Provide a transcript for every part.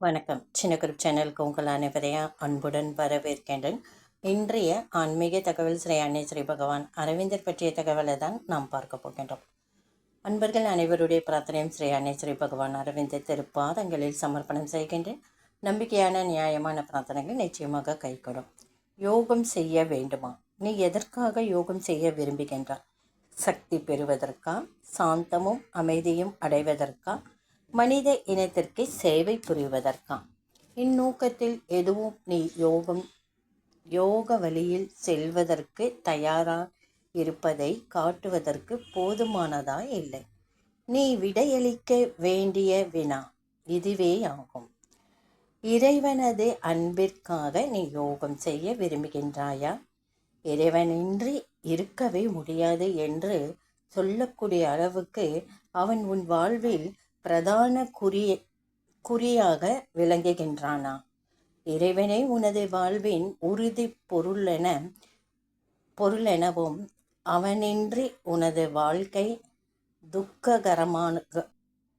வணக்கம். சின்ன குரூப் சேனலுக்கு உங்கள் அனைவரையும் அன்புடன் வரவேற்கின்றேன். இன்றைய ஆன்மீக தகவல் ஸ்ரீ அன்னை ஸ்ரீ பகவான் அரவிந்தர் பற்றிய தகவலை தான் நாம் பார்க்க போகின்றோம். அன்பர்கள் அனைவருடைய பிரார்த்தனையும் ஸ்ரீ அன்னை ஸ்ரீ பகவான் அரவிந்தர் திருப்பாதங்களில் சமர்ப்பணம் செய்கின்றேன். நம்பிக்கையான நியாயமான பிரார்த்தனைகள் நிச்சயமாக கைகூடும். யோகம் செய்ய வேண்டுமா? நீ எதற்காக யோகம் செய்ய விரும்புகின்றாய்? சக்தி பெறுவதற்கா? சாந்தமும் அமைதியும் அடைவதற்கா? மனித இனத்திற்கு சேவை புரிவதற்காம். இந்நோக்கத்தில் எதுவும் நீ யோகம் யோக வழியில் செல்வதற்கு தயாராக இருப்பதை காட்டுவதற்கு போதுமானதா இல்லை. நீ விடையளிக்க வேண்டிய வினா இதுவே ஆகும் இறைவனது அன்பிற்காக நீ யோகம் செய்ய விரும்புகின்றாயா? இறைவனின்றி இருக்கவே முடியாது என்று சொல்லக்கூடிய அளவுக்கு அவன் உன் வாழ்வில் பிரதான குறி குறியாக விளங்குகின்றானா? இறைவனை உனது வாழ்வின் உறுதி பொருளென பொருளெனவும் அவனின்றி உனது வாழ்க்கை துக்ககரமான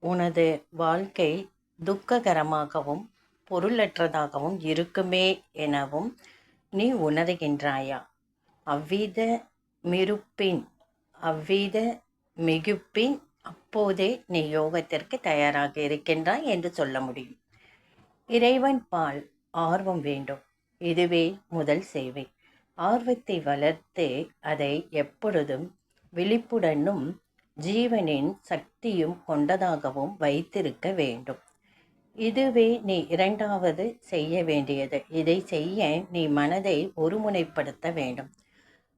உனது வாழ்க்கை துக்ககரமாகவும் பொருளற்றதாகவும் இருக்குமே எனவும் நீ உணர்கின்றாயா? அவ்வித மிருப்பின் அவ்வித மிகுப்பின் அப்போதே நீ யோகத்திற்கு தயாராக இருக்கின்றாய் என்று சொல்ல முடியும். இறைவன் பால் ஆர்வம் வேண்டும். இதுவே முதல் சேவை. ஆர்வத்தை வளர்த்து அதை எப்பொழுதும் விழிப்புடனும் ஜீவனின் சக்தியும் கொண்டதாகவும் வைத்திருக்க வேண்டும். இதுவே நீ இரண்டாவது செய்ய வேண்டியது. இதை செய்ய நீ மனதை ஒருமுனைப்படுத்த வேண்டும்.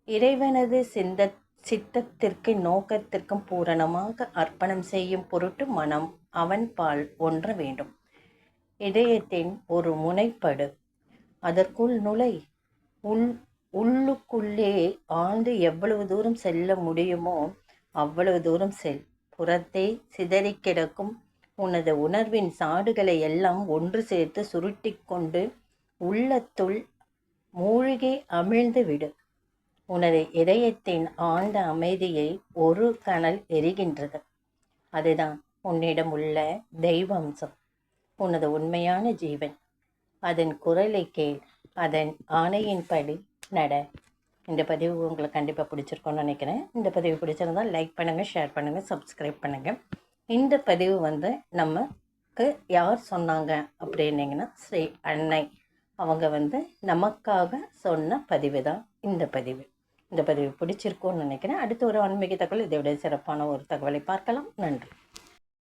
இறைவனது சிந்த சித்தத்திற்கு நோக்கத்திற்கும் பூரணமாக அர்ப்பணம் செய்யும் பொருட்டு மனம் அவன் பால் ஒன்ற வேண்டும். இதயத்தின் ஒரு முனைப்படு. அதற்குள் நுழை. உள் உள்ளுக்குள்ளே ஆழ்ந்து எவ்வளவு தூரம் செல்ல முடியுமோ அவ்வளவு தூரம் செல். புறத்தே சிதறி கிடக்கும் உனது உணர்வின் சாடுகளை எல்லாம் ஒன்று சேர்த்து சுருட்டி கொண்டு உள்ளத்துள் மூழ்கி அமிழ்ந்து விடு. உனது இதயத்தின் ஆழ்ந்த அமைதியை ஒரு கனல் எரிகின்றது. அதுதான் உன்னிடம் உள்ள தெய்வம்சம். உனது உண்மையான ஜீவன். அதன் குரலை கேள். அதன் ஆணையின்படி நட. இந்த பதிவு உங்களுக்கு கண்டிப்பாக பிடிச்சிருக்கோன்னு நினைக்கிறேன். இந்த பதிவு பிடிச்சிருந்தால் லைக் பண்ணுங்கள் ஷேர் பண்ணுங்கள் சப்ஸ்கிரைப் பண்ணுங்கள் இந்த பதிவு வந்து நமக்கு யார் சொன்னாங்க அப்படின்னீங்கன்னா ஸ்ரீ அன்னை. அவங்க வந்து நமக்காக சொன்ன பதிவு தான் இந்த பதிவு. இந்த பதிவு பிடிச்சிருக்கும்னு நினைக்கிறேன். அடுத்து ஒரு ஆன்மீக தகவல் இதை விட சிறப்பான ஒரு தகவலை பார்க்கலாம். நன்றி.